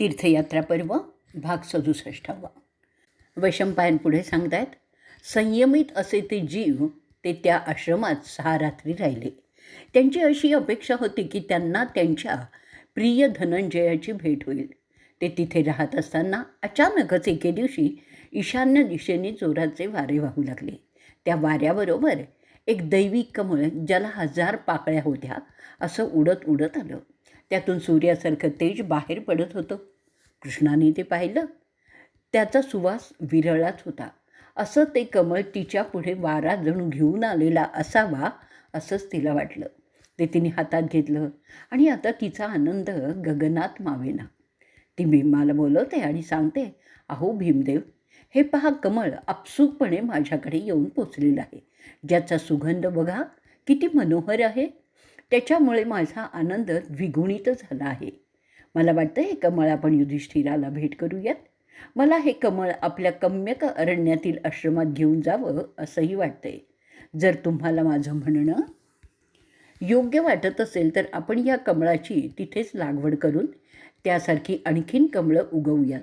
तीर्थयात्रा पर्व भाग सदुसष्टावा वैशंपायन पुढे सांगतायत संयमित असे ते जीव ते त्या आश्रमात सहा रात्री राहिले. त्यांची अशी अपेक्षा होती की त्यांना त्यांच्या प्रिय धनंजयाची भेट होईल. ते तिथे राहत असताना अचानकच एके दिवशी ईशान्य दिशेने जोराचे वारे वाहू लागले. त्या वाऱ्याबरोबर एक दैविक कमळ ज्याला हजार पाकळ्या होत्या असं उडत उडत आलं. त्यातून सूर्यासारखं तेज बाहेर पडत होतं. कृष्णाने ते पाहिलं. त्याचा सुवास विरळाच होता. असं ते कमळ तिच्या पुढे वारा जणू घेऊन आलेला असावा असंच तिला वाटलं. ते तिने हातात घेतलं आणि आता तिचा आनंद गगनात मावेना. ती भीमाला बोलवते आणि सांगते अहो भीमदेव हे पहा कमळ आपसुकपणे माझ्याकडे येऊन पोचलेलं आहे. ज्याचा सुगंध बघा किती मनोहर आहे. त्याच्यामुळे माझा आनंद द्विगुणित झाला आहे. मला वाटतं हे कमळ आपण युधिष्ठिराला भेट करूयात. मला हे कमळ आपल्या कम्यक अरण्यातील आश्रमात घेऊन जावं असंही वाटतंय. जर तुम्हाला माझं म्हणणं योग्य वाटत असेल तर आपण या कमळाची तिथेच लागवड करून त्यासारखी आणखीन कमळं उगवूयात.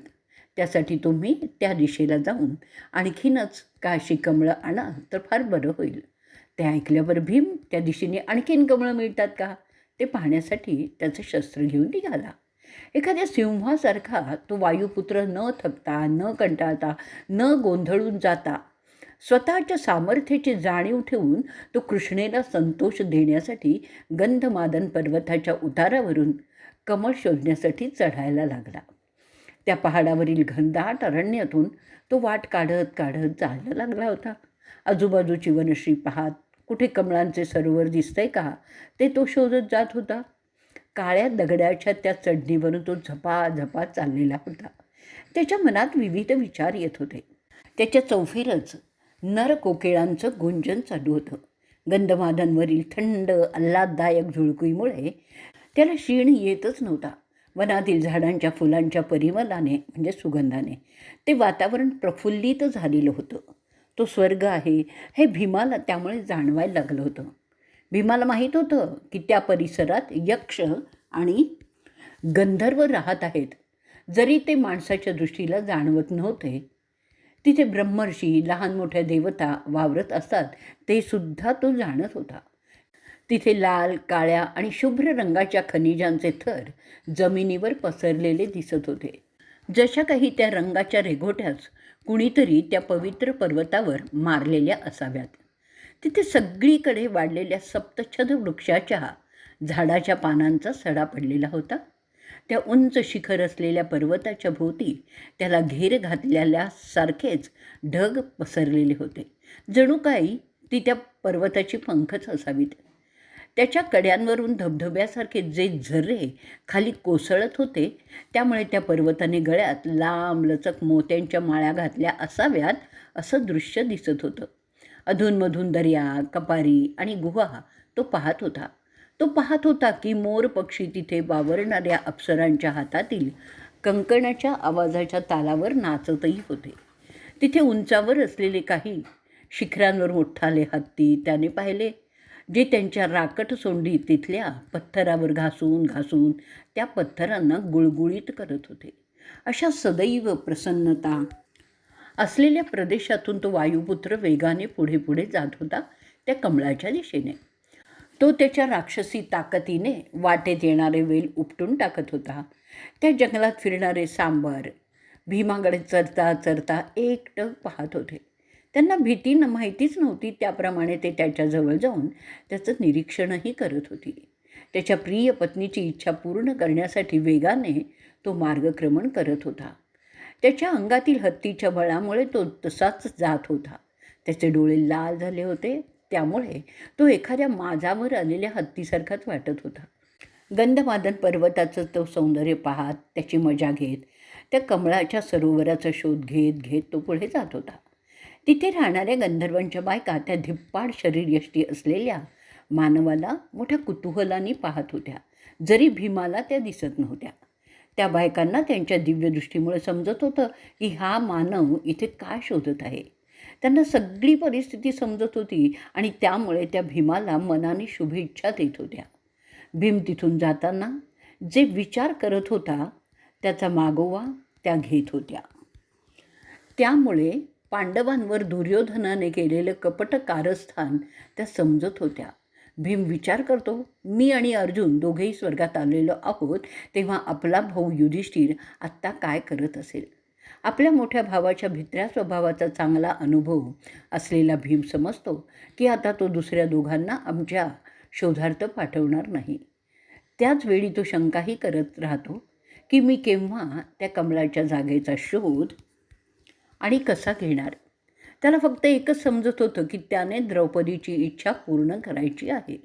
त्यासाठी तुम्ही त्या दिशेला जाऊन आणखीनच काशी कमळं आणा तर फार बरं होईल. ते ऐकल्यावर भीम त्या दिशेने आणखीन कमळं मिळतात का? ते पाहण्यासाठी त्याचं शस्त्र घेऊन निघाला. एखाद्या सिंहासारखा तो वायुपुत्र न थकता न कंटाळता न गोंधळून जाता स्वतःच्या सामर्थ्याची जाणीव ठेवून तो कृष्णेला संतोष देण्यासाठी गंधमादन पर्वताच्या उतारावरून कमळ शोधण्यासाठी चढायला लागला. त्या पहाडावरील घनदाट अरण्यातून तो वाट काढत काढत जायला लागला होता. आजूबाजूची वनश्री पाहत कुठे कमळांचे सरोवर दिसतंय का? ते तो शोधत जात होता. काळ्या दगडाच्या त्या चढणीवरून तो झपाझपा चाललेला होता. त्याच्या मनात विविध विचार येत होते. त्याच्या चौफेरच नर कोकिळांचं गुंजन चालू होतं. गंधमाधांवरील थंड आल्हाददायक झुळकुईमुळे त्याला शीण येतच नव्हता. वनातील झाडांच्या फुलांच्या परिमलाने म्हणजे सुगंधाने ते वातावरण प्रफुल्लित झालेलं होतं. तो स्वर्ग आहे. हे भीमाला त्यामुळे जाणवायला लागलं होतं. भीमाला माहीत होतं की त्या परिसरात यक्ष आणि गंधर्व राहत आहेत. जरी ते माणसाच्या दृष्टीला जाणवत नव्हते तिथे ब्रह्मर्षी लहान मोठ्या देवता वावरत असतात ते सुद्धा तो जाणत होता. तिथे लाल काळ्या आणि शुभ्र रंगाच्या खनिजांचे थर जमिनीवर पसरलेले दिसत होते. जशा काही त्या रंगाच्या रेघोट्याच कुणीतरी त्या पवित्र पर्वतावर मारलेल्या असाव्यात. तिथे सगळीकडे वाढलेल्या सप्तछद वृक्षाच्या झाडाच्या पानांचा सडा पडलेला होता. त्या उंच शिखर असलेल्या पर्वताच्या भोवती त्याला घेर घातलेल्या सारखेच ढग पसरलेले होते. जणू काही ती त्या पर्वताची पंखच असावीत. त्याच्या कड्यांवरून धबधब्यासारखे जे झरे खाली कोसळत होते त्यामुळे त्या पर्वताने गळ्यात लांब लचक मोत्यांच्या माळ्या घातल्या असाव्यात असं दृश्य दिसत होतं. अधूनमधून दर्या कपारी आणि गुहा तो पाहत होता. तो पाहत होता की मोर पक्षी तिथे वावरणाऱ्या अप्सरांच्या हातातील कंकणाच्या आवाजाच्या तालावर नाचतही होते. तिथे उंचावर असलेले काही शिखरांवर मोठाले हत्ती त्याने पाहिले. जे त्यांच्या राकट सोंडी तिथल्या पत्थरावर घासून घासून त्या पत्थरांना गुळगुळीत करत होते. अशा सदैव प्रसन्नता असलेल्या प्रदेशातून तो वायुपुत्र वेगाने पुढे पुढे जात होता त्या कमळाच्या दिशेने. तो त्याच्या राक्षसी ताकदीने वाटेत येणारे वेल उपटून टाकत होता. त्या जंगलात फिरणारे सांबार भीमाकडे चरता चरता एकटक पाहत होते. त्यांना भीती न माहितीच नव्हती. त्याप्रमाणे ते त्याच्याजवळ जाऊन त्याचं निरीक्षणही करत होती. त्याच्या प्रिय पत्नीची इच्छा पूर्ण करण्यासाठी वेगाने तो मार्गक्रमण करत होता. त्याच्या अंगातील हत्तीच्या बळामुळे तो तसाच जात होता. त्याचे डोळे लाल झाले होते. त्यामुळे तो एखाद्या माझावर आलेल्या हत्तीसारखाच वाटत होता. गंधमादन पर्वताचं तो सौंदर्य पाहत त्याची मजा घेत त्या कमळाच्या सरोवराचा शोध घेत घेत तो पुढे जात होता. तिथे राहणाऱ्या गंधर्वांच्या बायका त्या धिप्पाड शरीरयष्टी असलेल्या मानवाला मोठ्या कुतूहलाने पाहत होत्या. जरी भीमाला त्या दिसत नव्हत्या. त्या बायकांना त्यांच्या दिव्यदृष्टीमुळे समजत होतं की हा मानव इथे काय शोधत आहे. त्यांना सगळी परिस्थिती समजत होती आणि त्यामुळे त्या भीमाला मनाने शुभेच्छा देत होत्या. भीम तिथून जाताना जे विचार करत होता त्याचा मागोवा त्या घेत होत्या. त्यामुळे पांडवांवर दुर्योधनाने केलेलं कपट कारस्थान त्या समजत होत्या. भीम विचार करतो मी आणि अर्जुन दोघेही स्वर्गात आलेलो आहोत तेव्हा आपला भाऊ युधिष्ठिर आत्ता काय करत असेल? आपल्या मोठ्या भावाच्या भित्र्या स्वभावाचा चांगला अनुभव असलेला भीम समजतो की आता तो दुसऱ्या दोघांना आमच्या शोधार्थ पाठवणार नाही. त्याच वेळी तो शंकाही करत राहतो की मी केव्हा त्या कमलाच्या जागेचा शोध आणि कसा घेणार? त्याला फक्त एकच समजत होतं की त्याने द्रौपदीची इच्छा पूर्ण करायची आहे.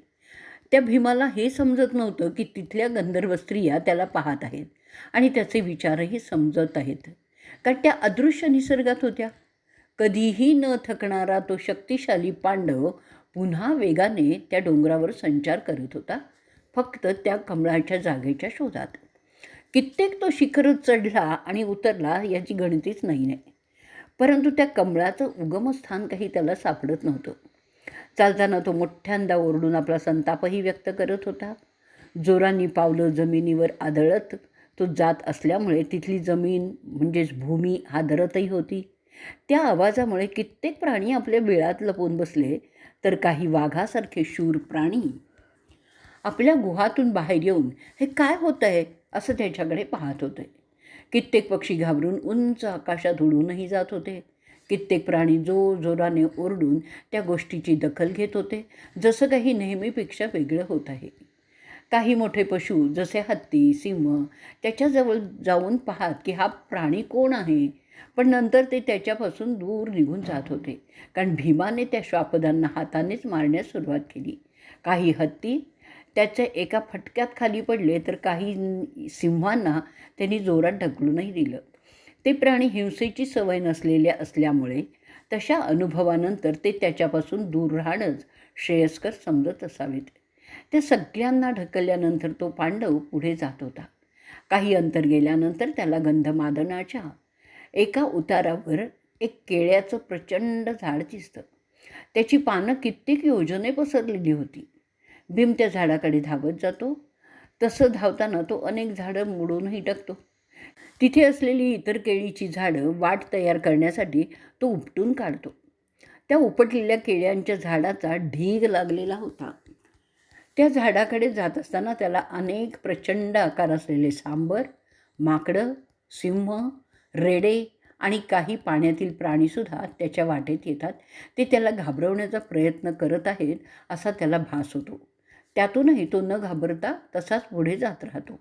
त्या भीमाला हे समजत नव्हतं की तिथल्या गंधर्व स्त्रिया त्याला पाहत आहेत आणि त्याचे विचारही समजत आहेत. कारण त्या अदृश्य निसर्गात होत्या. कधीही न थकणारा तो शक्तिशाली पांडव पुन्हा वेगाने त्या डोंगरावर संचार करत होता फक्त त्या कमळाच्या जागेच्या शोधात. कित्येक तो शिखर चढला आणि उतरला याची गणतीच नाही नाही परंतु त्या कमळाचं उगमस्थान काही त्याला सापडत नव्हतं. चालताना तो मोठ्यांदा ओरडून आपला संतापही व्यक्त करत होता. जोरांनी पावलं जमिनीवर आदळत तो जात असल्यामुळे तिथली जमीन म्हणजेच भूमी हादरतही होती. त्या आवाजामुळे कित्येक प्राणी आपल्या बिळात लपून बसले तर काही वाघासारखे शूर प्राणी आपल्या गुहातून बाहेर येऊन हे काय होतं आहे असं त्याच्याकडे पाहत होते. कित्येक पक्षी घाबरून उंच आकाशात उडूनही जात होते. कित्येक प्राणी जोरजोराने ओरडून त्या गोष्टीची दखल घेत होते जसं काही नेहमीपेक्षा वेगळं होत आहे. काही मोठे पशु जसे हत्ती सिंह त्याच्याजवळ जाऊन पाहात की हा प्राणी कोण आहे? पण नंतर ते त्याच्यापासून दूर निघून जात होते कारण भीमाने त्या श्वापदांना हातानेच मारण्यास सुरुवात केली. काही हत्ती त्याच्या एका फटक्यात खाली पडले तर काही सिंहांना त्यांनी जोरात ढकलूनही दिलं. ते प्राणी हिंसेची सवय नसलेल्या असल्यामुळे तशा अनुभवानंतर ते त्याच्यापासून दूर राहणंच श्रेयस्कर समजत असावेत. त्या सगळ्यांना ढकलल्यानंतर तो पांडव पुढे जात होता. काही अंतर गेल्यानंतर त्याला गंधमादनाच्या एका उतारावर एक केळ्याचं प्रचंड झाड दिसतं. त्याची पानं कित्येक योजने पसरलेली होती. बिमत्या झाडाकडे धावत जातो. तसं धावताना तो अनेक झाडं मोडूनही टाकतो. तिथे असलेली इतर केळीची झाडं वाट तयार करण्यासाठी तो उपटून काढतो. त्या उपटलेल्या केळ्यांच्या झाडाचा ढीग लागलेला होता. त्या झाडाकडे जात असताना त्याला अनेक प्रचंड आकार असलेले सांबर माकडं सिंह रेडे आणि काही पाण्यातील प्राणीसुद्धा त्याच्या वाटेत येतात. ते त्याला घाबरवण्याचा प्रयत्न करत आहेत असा त्याला भास होतो. त्यातूनही तो न घाबरता तसाच पुढे जात राहतो.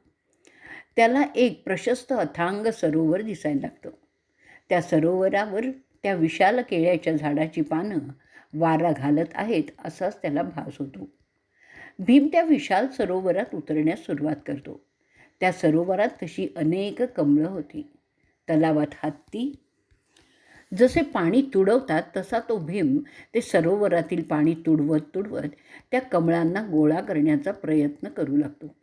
त्याला एक प्रशस्त अथांग सरोवर दिसायला लागतं. त्या सरोवरावर त्या विशाल केळ्याच्या झाडाची पानं वारा घालत आहेत असाच त्याला भास होतो. भीम त्या विशाल सरोवरात उतरण्यास सुरुवात करतो. त्या सरोवरात तशी अनेक कमळं होती. तलावात हत्ती जसे पाणी तुडवतात तसा तो भीम ते सरोवरातील पाणी तुडवत तुडवत त्या कमळांना गोळा करण्याचा प्रयत्न करू लागतो.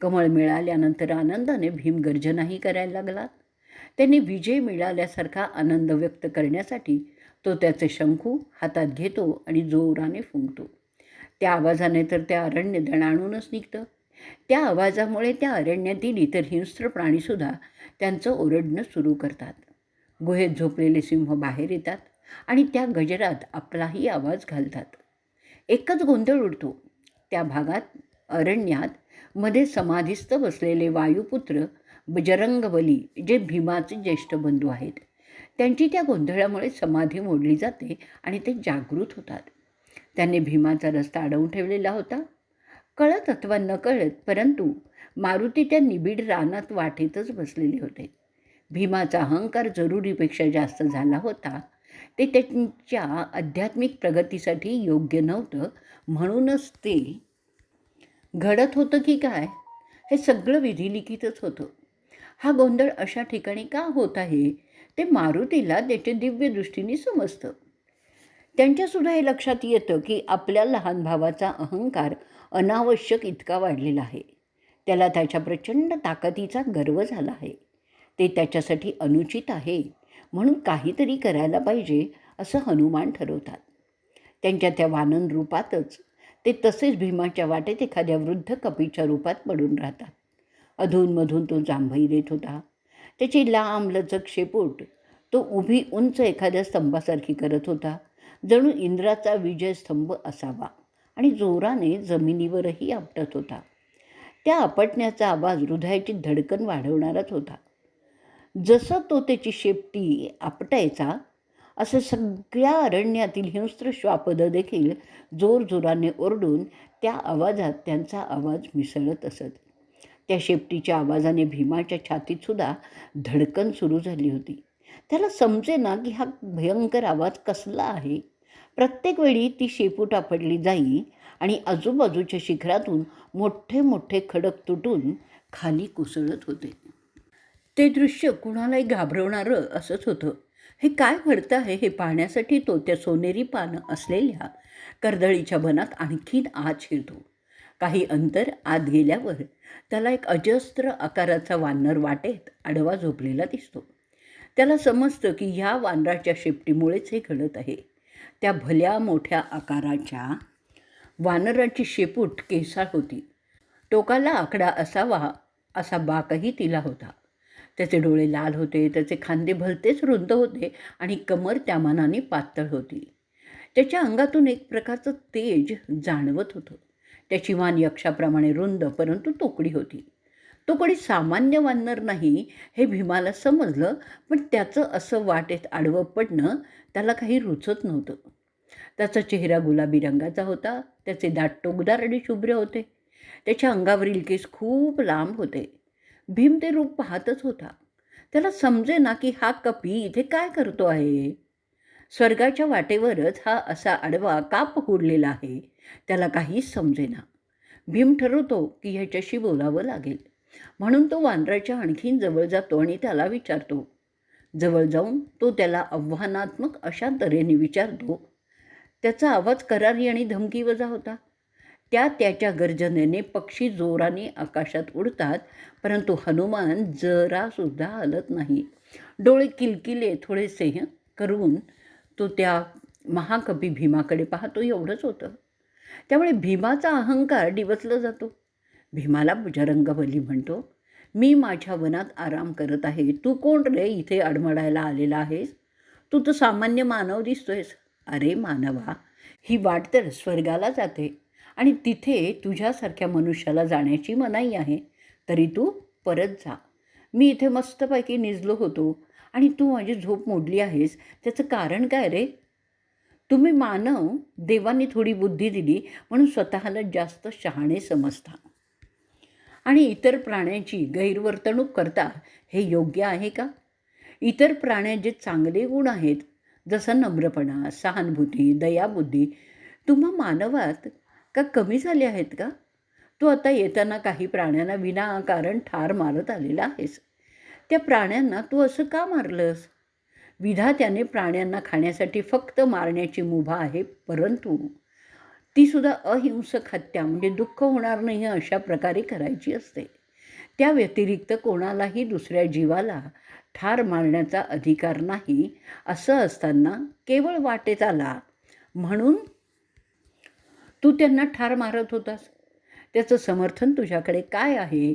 कमळ मिळाल्यानंतर आनंदाने भीम गर्जनाही करायला लागला. त्याने विजय मिळाल्यासारखा आनंद व्यक्त करण्यासाठी तो त्याचे शंखू हातात घेतो आणि जोराने फुंकतो. त्या आवाजाने तर त्या अरण्य दणाणूनच निघतं. त्या आवाजामुळे त्या अरण्यातील इतर हिंस्त्र प्राणीसुद्धा त्यांचं ओरडणं सुरू करतात. गुहेत झोपलेले सिंह बाहेर येतात आणि त्या गजरात आपलाही आवाज घालतात. एकच गोंधळ उडतो. त्या भागात अरण्यात मध्ये समाधीस्थ बसलेले वायुपुत्र बजरंगबली जे भीमाचे ज्येष्ठ बंधू आहेत त्यांची त्या गोंधळामुळे समाधी मोडली जाते आणि ते जागृत होतात. त्यांनी भीमाचा रस्ता अडवून ठेवलेला होता. कळत अथवा न कळत परंतु मारुती त्या निबिड रानात वाटेतच बसलेले होते. भीमाचा अहंकार जरुरीपेक्षा जास्त झाला होता. ते त्यांच्या आध्यात्मिक प्रगतीसाठी योग्य नव्हतं. म्हणूनच ते घडत होतं की काय? हे सगळं विधिलिखितच होतं. हा गोंधळ अशा ठिकाणी का होत आहे? ते मारुतीला त्याच्या दिव्य दृष्टीने समजतं. त्यांच्यासुद्धा हे लक्षात येतं की आपल्या लहान भावाचा अहंकार अनावश्यक इतका वाढलेला आहे. त्याला त्याच्या प्रचंड ताकदीचा गर्व झाला आहे. ते त्याच्यासाठी अनुचित आहे. म्हणून काहीतरी करायला पाहिजे असं हनुमान ठरवतात. त्यांच्या त्या वानन रूपातच ते तसेच भीमाच्या वाटेत एखाद्या वृद्ध कपीच्या रूपात पडून राहतात. अधूनमधून तो जांभई देत होता. त्याची लांब लचक शेपूट तो उभी उंच एखाद्या स्तंभासारखी करत होता. जणू इंद्राचा विजय स्तंभ असावा आणि जोराने जमिनीवरही आपटत होता. त्या आपटण्याचा आवाज हृदयाची धडकन वाढवणाराच होता. जसं तो त्याची शेपटी आपटायचा असं सगळ्या अरण्यातील हिंस्त्र श्वापदं देखील जोरजोराने ओरडून त्या आवाजात त्यांचा आवाज मिसळत असत. त्या शेपटीच्या आवाजाने भीमाच्या छातीतसुद्धा धडकन सुरू झाली होती. त्याला समजे ना की हा भयंकर आवाज कसला आहे? प्रत्येक वेळी ती शेपूट आपडली जाई आणि आजूबाजूच्या शिखरातून मोठे मोठे खडक तुटून खाली कोसळत होते. ते दृश्य कुणालाही घाबरवणारं असंच होतं. हे काय घडतं आहे हे पाहण्यासाठी तो त्या सोनेरी पानं असलेल्या कर्दळीच्या बनात आणखीन आत शिरतो. काही अंतर आत गेल्यावर त्याला एक अजस्त्र आकाराचा वानर वाटेत आडवा झोपलेला दिसतो. त्याला समजतं की ह्या वानराच्या शेपटीमुळेच हे घडत आहे. त्या भल्या मोठ्या आकाराच्या वानराची शेपूट केसाळ होती. टोकाला आकडा असावा असा बाकही तिला होता. त्याचे डोळे लाल होते त्याचे खांदे भलतेच रुंद होते आणि कमर त्या मानाने पातळ होती. त्याच्या अंगातून एक प्रकारचं तेज जाणवत होतं. त्याची मान यक्षाप्रमाणे रुंद परंतु तोकडी होती. तो कोणी सामान्य वानर नाही हे भीमाला समजलं पण त्याचं असं वाटेत आडवं पडणं त्याला काही रुचत नव्हतं. त्याचा चेहरा गुलाबी रंगाचा होता त्याचे दाट टोकदार आणि शुभ्र होते. त्याच्या अंगावरील केस खूप लांब होते. भीम ते रूप पाहतच होता. त्याला समजे ना की हा कपी इथे काय करतो आहे? स्वर्गाच्या वाटेवरच हा असा आडवा का पहुडलेला आहे? त्याला काहीच समजेना भीम ठरवतो की ह्याच्याशी बोलावं लागेल. म्हणून तो वानराच्या आणखीन जवळ जातो आणि त्याला विचारतो. जवळ जाऊन तो त्याला आव्हानात्मक अशा तऱ्हेने विचारतो. त्याचा आवाज करारी आणि धमकी वजा होता. त्या त्याच्या गर्जनेने पक्षी जोराने आकाशात उडतात परंतु हनुमान जरासुद्धा हलत नाही. डोळे किलकिले थोडेसे करून तो त्या महाकवी भीमाकडे पाहतो. एवढंच होतं. त्यामुळे भीमाचा अहंकार डिवचला जातो. भीमाला बुजरंगबली म्हणतो मी माझ्या वनात आराम करत आहे. तू कोण रे? इथे अडमडायला आलेला आहेस? तू तर सामान्य मानव दिसतोयस. अरे मानवा ही वाट तर स्वर्गाला जाते. आणि तिथे तुझ्यासारख्या मनुष्याला जाण्याची मनाई आहे तरी तू परत जा. मी इथे मस्तपैकी निजलो होतो आणि तू माझी झोप मोडली आहेस त्याचं कारण काय रे? तुम्ही मानव देवाने थोडी बुद्धी दिली म्हणून स्वतःला जास्त शहाणे समजता. आणि इतर प्राण्यांची गैरवर्तणूक करता हे योग्य आहे का? इतर प्राण्यांचे चांगले गुण आहेत जसं नम्रपणा सहानुभूती दयाबुद्धी तुम्हा मानवात का कमी झाले आहेत का? तू आता येताना काही प्राण्यांना विनाकारण ठार मारत आलेला आहेस. त्या प्राण्यांना तू असं का मारलंस? विधात्याने प्राण्यांना खाण्यासाठी फक्त मारण्याची मुभा आहे परंतु तीसुद्धा अहिंसक हत्या म्हणजे दुःख होणार नाही अशा प्रकारे करायची असते. त्या व्यतिरिक्त कोणालाही दुसऱ्या जीवाला ठार मारण्याचा अधिकार नाही असं असताना केवळ वाटेत आला. म्हणून तू त्यांना ठार मारत होतास. त्याचं समर्थन तुझ्याकडे काय आहे?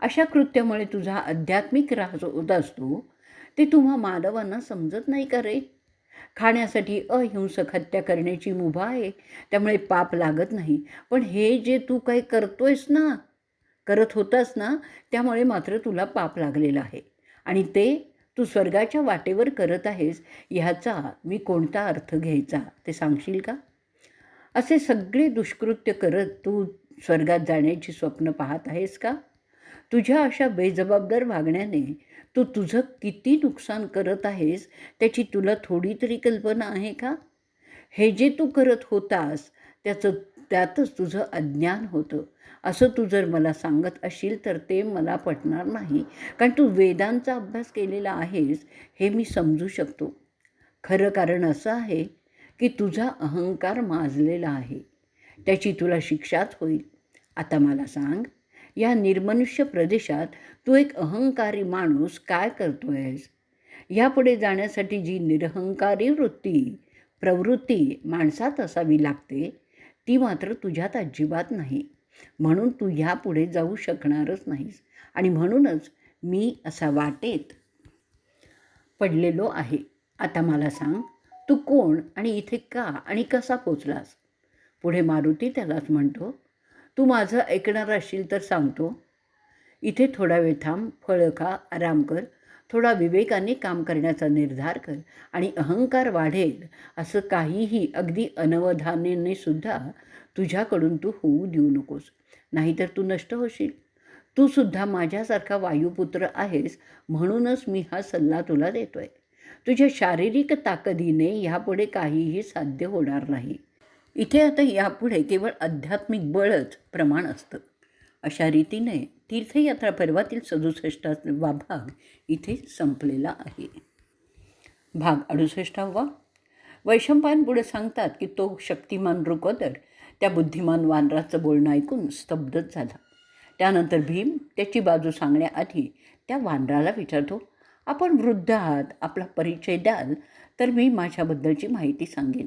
अशा कृत्यामुळे तुझा आध्यात्मिक राज होत असतो ते तुम्हा मानवांना समजत नाही का रे? खाण्यासाठी अहिंसक हत्या करण्याची मुभा आहे त्यामुळे पाप लागत नाही. पण हे जे तू काही करतोयस ना करत होतास ना त्यामुळे मात्र तुला पाप लागलेलं आहे. आणि ते तू स्वर्गाच्या वाटेवर करत आहेस ह्याचा मी कोणता अर्थ घ्यायचा ते सांगशील का? असे सगळे दुष्कृत्य करत तू स्वर्गात जाण्याची स्वप्न पाहत आहेस का? तुझ्या अशा बेजबाबदार वागण्याने तू तुझं किती नुकसान करत आहेस त्याची तुला थोडी तरी कल्पना आहे का? हे जे तू करत होतास त्याचं त्यातच तुझं अज्ञान होतं. असं तू जर मला सांगत असशील तर ते मला पटणार नाही. कारण तू वेदांचा अभ्यास केलेला आहेस हे मी समजू शकतो. खरं कारण असं आहे की तुझा अहंकार माजलेला आहे. त्याची तुला शिक्षाच होईल. आता मला सांग या निर्मनुष्य प्रदेशात तू एक अहंकारी माणूस काय करतो आहेस ह्यापुढे जाण्यासाठी जी निरहंकारी वृत्ती प्रवृत्ती माणसात असावी लागते ती मात्र तुझ्यात अजिबात नाही. म्हणून तू ह्यापुढे जाऊ शकणारच नाहीस आणि म्हणूनच मी असा वाटेत पडलेलो आहे. आता मला सांग तू कोण आणि इथे का आणि कसा पोचलास? पुढे मारुती त्यालाच म्हणतो तू माझं ऐकणार असशील तर सांगतो. इथे थोडा वेळ थांब फळं खा आराम कर थोडा विवेकाने काम करण्याचा निर्धार कर आणि अहंकार वाढेल असं काहीही अगदी अनवधानेने सुद्धा तुझ्याकडून तू होऊ देऊ नकोस. नाहीतर तू नष्ट होशील. तू सुद्धा माझ्यासारखा वायुपुत्र आहेस म्हणूनच मी हा सल्ला तुला देतोय. तुझ्या शारीरिक ताकदीने ह्यापुढे काहीही साध्य होणार नाही. इथे आता यापुढे केवळ आध्यात्मिक बळच प्रमाण असतं. अशा रीतीने तीर्थयात्रा पर्वातील सदुसष्टावा भाग इथे संपलेला आहे. भाग अडुसष्टावा. वैशंपायन पुढे सांगतात की तो शक्तिमान रुकोदर त्या बुद्धिमान वानराचं बोलणं ऐकून स्तब्धच झाला. त्यानंतर भीम त्याची बाजू सांगण्याआधी त्या वानराला विचारतो आपण वृद्ध आहात आपला परिचय द्याल तर मी माझ्याबद्दलची माहिती सांगेन.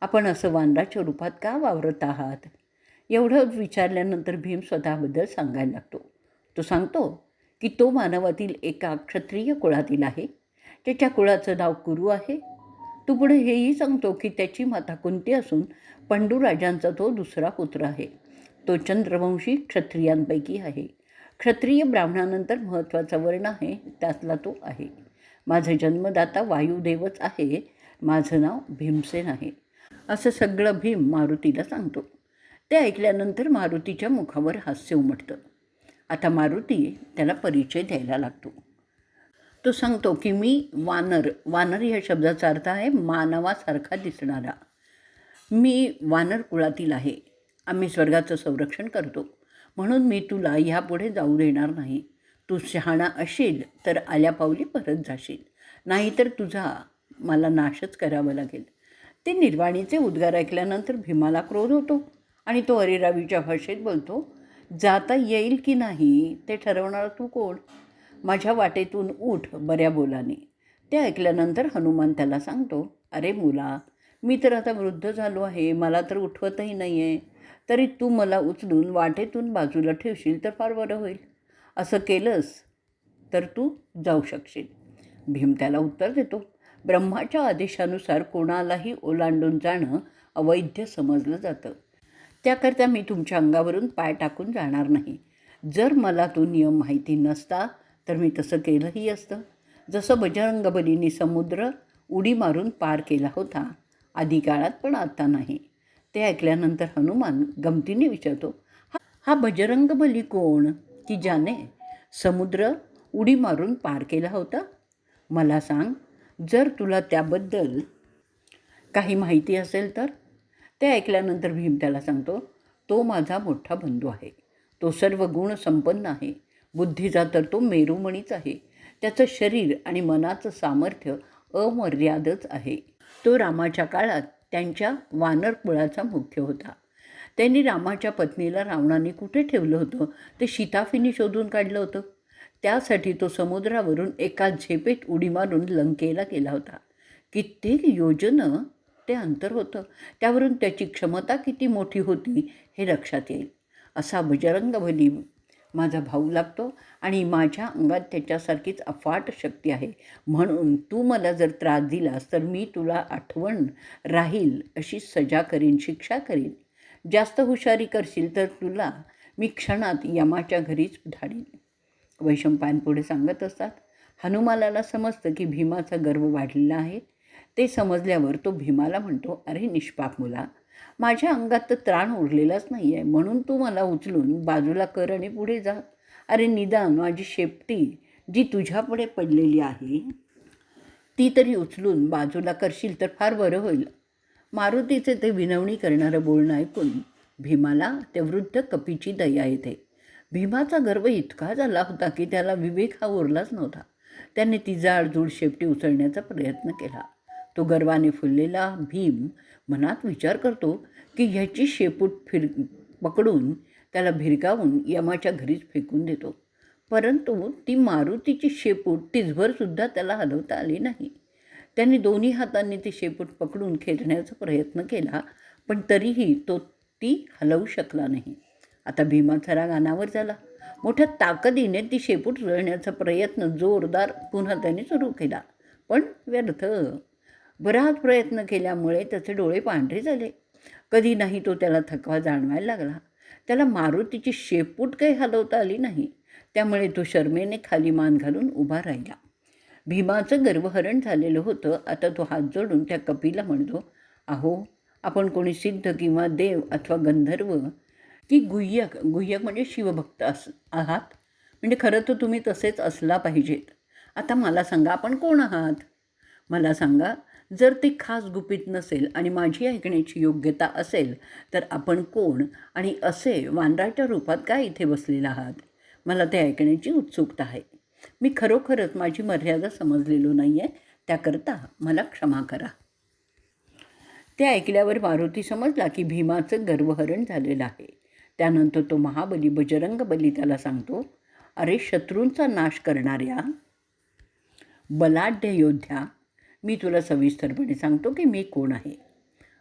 आपण असं वानराच्या रूपात का वावरत आहात? एवढं विचारल्यानंतर भीम स्वतःबद्दल सांगायला लागतो. तो सांगतो की तो मानवातील एका क्षत्रिय कुळातील आहे. त्याच्या कुळाचं नाव कुरू आहे. तो पुढे हेही सांगतो की त्याची माता कुंती असून पंडूराजांचा तो दुसरा पुत्र आहे. तो चंद्रवंशी क्षत्रियांपैकी आहे. क्षत्रिय ब्राह्मणानंतर महत्त्वाचा वर्ण आहे त्यातला तो आहे. माझं जन्मदाता वायुदेवच आहे माझं नाव भीमसेन आहे. असं सगळं भीम मारुतीला सांगतो. ते ऐकल्यानंतर मारुतीच्या मुखावर हास्य उमटतं. आता मारुती त्याला परिचय द्यायला लागतो. तो सांगतो की मी वानर वानर या शब्दाचा अर्थ आहे मानवासारखा दिसणारा. मी वानर कुळातील आहे. आम्ही स्वर्गाचं संरक्षण करतो. म्हणून मी तुला ह्यापुढे जाऊ देणार नाही. तू शहाणा असेल तर आल्या पावली परत जाशील. नाहीतर तुझा मला नाशच करावा लागेल. ते निर्वाणीचे उद्गार ऐकल्यानंतर भीमाला क्रोध होतो आणि तो अरेरावीच्या भाषेत बोलतो जाता येईल की नाही ते ठरवणार तू कोण? माझ्या वाटेतून उठ बऱ्या बोलाने. ते ऐकल्यानंतर हनुमान त्याला सांगतो अरे मुला मी तर आता वृद्ध झालो आहे मला तर उठवतही नाही आहे तरी तू मला उचलून वाटेतून बाजूला ठेवशील तर फार बरं होईल. असं केलंस तर तू जाऊ शकशील. भीम त्याला उत्तर देतो. ब्रह्माच्या आदेशानुसार कोणालाही ओलांडून जाणं अवैध समजलं जातं. त्याकरता मी तुमच्या अंगावरून पाय टाकून जाणार नाही. जर मला तो नियम माहिती नसता तर मी तसं केलंही असतं. जसं बजरंगबलीने समुद्र उडी मारून पार केला होता आधी काळात पण आता नाही. ते ऐकल्यानंतर हनुमान गमतीने विचारतो हा हा बजरंगबली कोण? की ज्याने समुद्र उडी मारून पार केला होता? मला सांग जर तुला त्याबद्दल काही माहिती असेल तर. ते ऐकल्यानंतर भीम त्याला सांगतो तो माझा मोठा बंधू आहे. तो सर्व गुण संपन्न आहे. बुद्धीचा तर तो मेरुमणीच आहे. त्याचं शरीर आणि मनाचं सामर्थ्य अमर्यादच आहे. तो रामाच्या काळात त्यांच्या वानर कुळाचा मुख्य होता. त्यांनी रामाच्या पत्नीला रावणाने कुठे ठेवलं होतं? ते शिताफीने शोधून काढलं होतं. त्यासाठी तो समुद्रावरून एका झेपेत उडी मारून लंकेला गेला होता. कित्येक योजनं ते अंतर होतं. त्यावरून त्याची क्षमता किती मोठी होती हे लक्षात येईल. असा बजरंगबली माझा भाऊ लागतो आणि माझ्या अंगात त्याच्यासारखीच अफाट शक्ती आहे. म्हणून तू मला जर त्रास दिलास तर मी तुला आठवण राहील अशी सजा करीन शिक्षा करीन. जास्त हुशारी करशील तर तुला मी क्षणात यमाच्या घरीच धाडीन. वैशंपायन पुढे सांगत असतात हनुमालाला समजतं की भीमाचा गर्व वाढलेला आहे. ते समजल्यावर तो भीमाला म्हणतो अरे निष्पाप मुला माझ्या अंगात तर त्राण उरलेलाच नाही आहे म्हणून तू मला उचलून बाजूला कर आणि पुढे जा. अरे निदान माझी शेपटी जी तुझ्यापुढे पडलेली आहे ती तरी उचलून बाजूला करशील तर फार बरं होईल. मारुतीचे ते विनवणी करणारं बोलणं ऐकून भीमाला त्या वृद्ध कपीची दया येते. भीमाचा गर्व इतका झाला होता की त्याला विवेक हा उरलाच नव्हता. त्याने ती जाडजूड शेपटी उचलण्याचा प्रयत्न केला. तो गर्वाने फुललेला भीम मनात विचार करतो की ह्याची शेपूट फिर पकडून त्याला भिरकावून यमाच्या घरीच फेकून देतो. परंतु ती मारुतीची शेपूट टिचभरसुद्धा त्याला हलवता आली नाही. त्याने दोन्ही हातांनी ती शेपूट पकडून खेचण्याचा प्रयत्न केला पण तरीही तो ती हलवू शकला नाही. आता भीमाचा राग अनावर झाला. मोठ्या ताकदीने ती शेपूट रळण्याचा प्रयत्न जोरदार पुन्हा त्याने सुरू केला. पण व्यर्थ. बराच प्रयत्न केल्यामुळे त्याचे डोळे पांढरे झाले. कधी नाही तो त्याला थकवा जाणवायला लागला. त्याला मारुतीची शेपूट काही हलवता आली नाही. त्यामुळे तो शर्मेने खाली मान घालून उभा राहिला. भीमाचं गर्वहरण झालेलं होतं. आता तो हात जोडून त्या कपीला म्हणतो अहो आपण कोणी सिद्ध किंवा देव अथवा गंधर्व की गुह्यक गुह्यक म्हणजे शिवभक्त अस आहात? म्हणजे खरं तर तुम्ही तसेच असला पाहिजेत. आता मला सांगा आपण कोण आहात? मला सांगा जर ते खास गुपित नसेल आणि माझी ऐकण्याची योग्यता असेल तर आपण कोण आणि असे वानराच्या रूपात काय इथे बसलेला आहात? मला ते ऐकण्याची उत्सुकता आहे. मी खरोखरच माझी मर्यादा समजलेलो नाही आहे त्याकरता मला क्षमा करा. ते ऐकल्यावर मारुती समजला की भीमाचं गर्वहरण झालेलं आहे. त्यानंतर तो महाबली बजरंग बली त्याला सांगतो अरे शत्रूंचा नाश करणाऱ्या बलाढ्य योद्ध्या मी तुला सविस्तरपणे सांगतो की मी कोण आहे.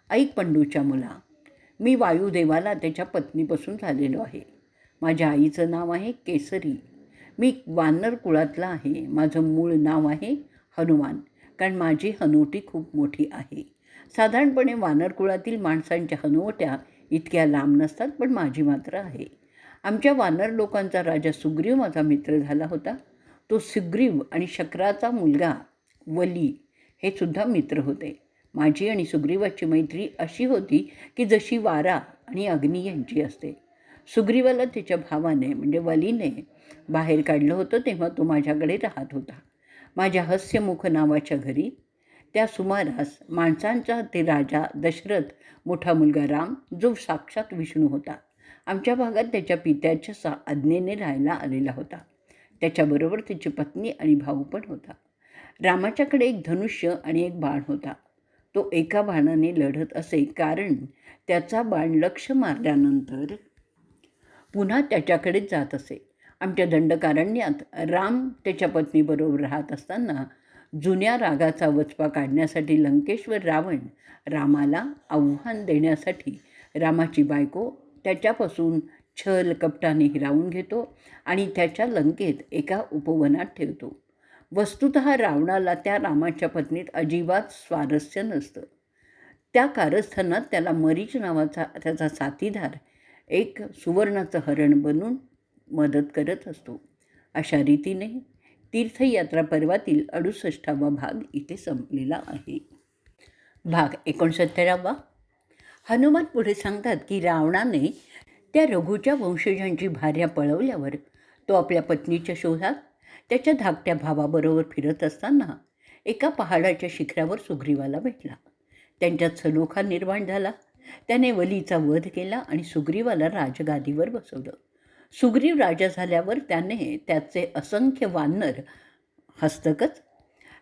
ऐक पंडूच्या मुला मी वायुदेवाला त्याच्या पत्नीपासून झालेलो आहे. माझ्या आईचं नाव आहे केसरी. मी वानर कुळातला आहे. माझं मूळ नाव आहे हनुमान कारण माझी हनुवटी खूप मोठी आहे. साधारणपणे वानर कुळातील माणसांच्या हनुवट्या इतक्या लांब नसतात पण माझी मात्र आहे. आमच्या वानर लोकांचा राजा सुग्रीव माझा मित्र झाला होता. तो सुग्रीव आणि शक्राचा मुलगा वली हे सुद्धा मित्र होते. माझी आणि सुग्रीवाची मैत्री अशी होती की जशी वारा आणि अग्नी यांची असते. सुग्रीवाला तिच्या भावाने म्हणजे वलीने बाहेर काढलं होतं तेव्हा तो माझ्याकडे राहत होता. माझ्या हस्यमुख नावाच्या घरी त्या सुमारास माणसांचा ते राजा दशरथ मोठा मुलगा राम जो साक्षात विष्णू होता. आमच्या भागात त्याच्या पित्याच्या सा आज्ञेने राहायला आलेला होता. त्याच्याबरोबर त्याची पत्नी आणि भाऊ पण होता. रामाच्याकडे एक धनुष्य आणि एक बाण होता. तो एका बाणाने लढत असे कारण त्याचा बाण लक्ष मारल्यानंतर पुन्हा त्याच्याकडेच जात असे. आमच्या दंडकारण्यात राम त्याच्या पत्नीबरोबर राहत असताना जुन्या रागाचा वचपा काढण्यासाठी लंकेश्वर रावण रामाला आव्हान देण्यासाठी रामाची बायको त्याच्यापासून छल कपटाने हिरावून घेतो आणि त्याच्या लंकेत एका उपवनात ठेवतो. वस्तुत रावणाला त्या रामाच्या पत्नीत अजिबात स्वारस्य नसतं. त्या कारस्थानात त्याला मरीच नावाचा त्याचा साथीदार एक सुवर्णाचं हरण बनून मदत करत असतो. अशा रीतीने तीर्थयात्रा पर्वातील अडुसष्टावा भाग इथे संपलेला आहे. भाग एकोणसत्तरावा. हनुमान पुढे सांगतात की रावणाने त्या रघुच्या वंशजांची भार्या पळवल्यावर तो आपल्या पत्नीच्या शोधात त्याच्या धाकट्या भावाबरोबर फिरत असताना एका पहाडाच्या शिखरावर सुग्रीवाला भेटला. त्यांच्यात सलोखा निर्माण झाला. त्याने वलीचा वध केला आणि सुग्रीवाला राजगादीवर बसवलं. सुग्रीव राजा झाल्यावर त्याने त्याचे असंख्य वानर हस्तकच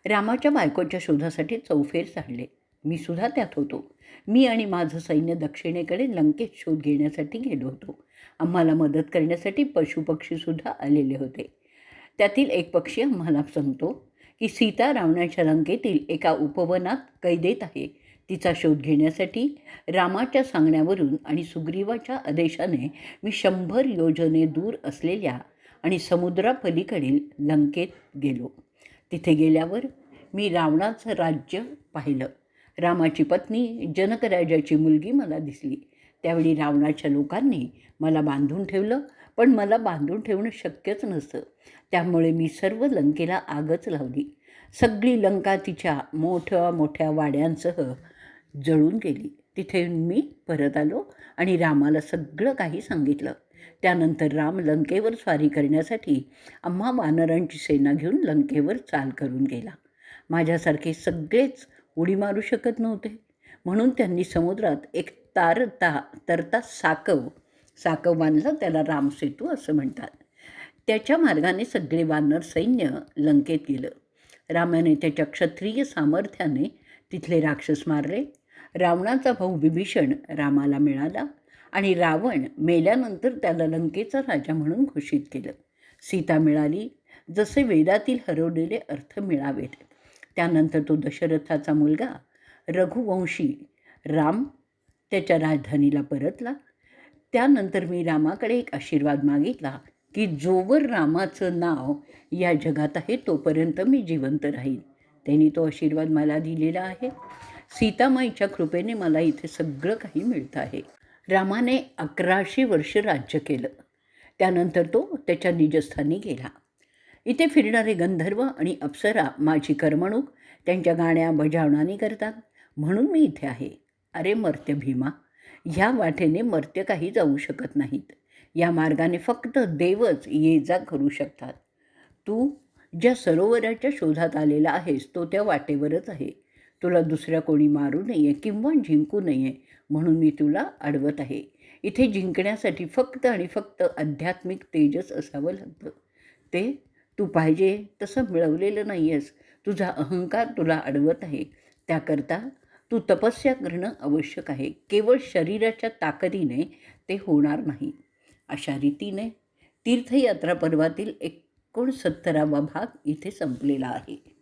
रामाच्या बायकोच्या शोधासाठी चौफेर चाढले मी सुद्धा त्यात होतो. मी आणि माझं सैन्य दक्षिणेकडे लंकेत शोध घेण्यासाठी गेलो होतो. आम्हाला मदत करण्यासाठी पशुपक्षीसुद्धा आलेले होते. त्यातील एक पक्षी आम्हाला सांगतो की सीता रावणाच्या लंकेतील एका उपवनात कैदेत आहे. तिचा शोध घेण्यासाठी रामाच्या सांगण्यावरून आणि सुग्रीवाच्या आदेशाने मी शंभर योजने दूर असलेल्या आणि समुद्रापलीकडील लंकेत गेलो. तिथे गेल्यावर मी रावणाचं राज्य पाहिलं. रामाची पत्नी जनकराजाची मुलगी मला दिसली. त्यावेळी रावणाच्या लोकांनी मला बांधून ठेवलं पण मला बांधून ठेवणं शक्यच नसतं. त्यामुळे मी सर्व लंकेला आगच लावली. सगळी लंका तिच्या मोठ्या मोठ्या वाड्यांसह जळून गेली. तिथे मी परत आलो आणि रामाला सगळं काही सांगितलं. त्यानंतर राम लंकेवर स्वारी करण्यासाठी आम्हा वानरांची सेना घेऊन लंकेवर चाल करून गेला. माझ्यासारखे सगळेच उडी मारू शकत नव्हते. म्हणून त्यांनी समुद्रात एक तारता तरता साकव साकव बांधलं त्याला रामसेतू असं म्हणतात. त्याच्या मार्गाने सगळे वानर सैन्य लंकेत गेलं. रामाने त्याच्या क्षत्रिय सामर्थ्याने तिथले राक्षस मारले. रावणाचा भाऊ विभीषण रामाला मिळाला आणि रावण मेल्यानंतर त्याला लंकेचा राजा म्हणून घोषित केलं. सीता मिळाली. जसे वेदातील हरवलेले अर्थ मिळावेत. त्यानंतर तो दशरथाचा मुलगा रघुवंशी राम त्याच्या राजधानीला परतला. त्यानंतर मी रामाकडे एक आशीर्वाद मागितला. की जोवर रामाचं नाव या जगात आहे तोपर्यंत मी जिवंत राहील त्यांनी तो आशीर्वाद मला दिलेला आहे. सीतामाईच्या कृपेने मला इथे सगळं काही मिळतं आहे. रामाने अकराशे वर्ष राज्य केलं. त्यानंतर तो त्याच्या निजस्थानी गेला. इथे फिरणारे गंधर्व आणि अप्सरा माझी करमणूक त्यांच्या गाण्या बजावणाने करतात. म्हणून मी इथे आहे. अरे मर्त्य भीमा ह्या वाटेने मर्त्य काही जाऊ शकत नाहीत. या मार्गाने फक्त देवच ये जा करू शकतात. तू ज्या सरोवराच्या शोधात आलेला आहेस तो त्या वाटेवरच आहे. तुला दुसऱ्या कोणी मारू नये किंवा जिंकू नये म्हणून मी तुला अडवत आहे. इथे जिंकण्यासाठी फक्त आणि फक्त आध्यात्मिक तेजच असावं लागतं. ते तू पाहिजे तसं मिळवलेलं नाही आहेस तुझा अहंकार तुला अडवत आहे. त्याकरता तू तपस्या करणं आवश्यक आहे. केवळ शरीराच्या ताकदीने ते होणार नाही. अशा रीतीने तीर्थयात्रा पर्वातील एकोणसत्तरावा भाग इथे संपलेला आहे.